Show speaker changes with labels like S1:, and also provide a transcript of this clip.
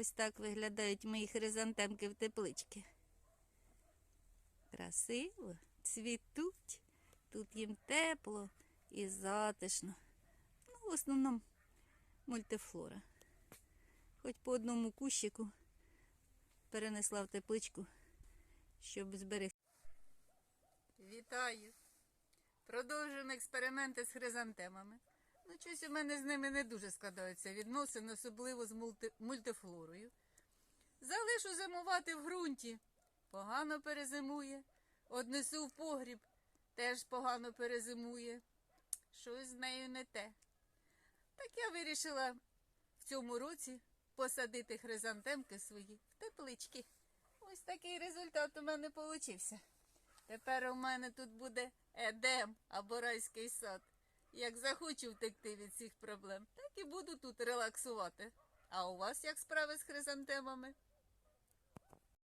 S1: Ось так виглядають мої хризантемки в тепличці. Красиво, цвітуть. Тут їм тепло і затишно. Ну, в основному мультифлора. Хоч по одному кущику перенесла в тепличку, щоб зберегти. Вітаю! Продовжуємо експерименти з хризантемами. Ну, щось у мене з ними не дуже складаються відносини, особливо з мульти... мультифлорою. Залишу зимувати в ґрунті. Погано перезимує. Однесу в погріб, теж погано перезимує. Щось з нею не те. Так я вирішила в цьому році посадити хризантемки свої в теплички. Ось такий результат у мене получився. Тепер у мене тут буде едем або райський сад. Як захочу втекти від цих проблем, так і буду тут релаксувати. А у вас як справи з хризантемами?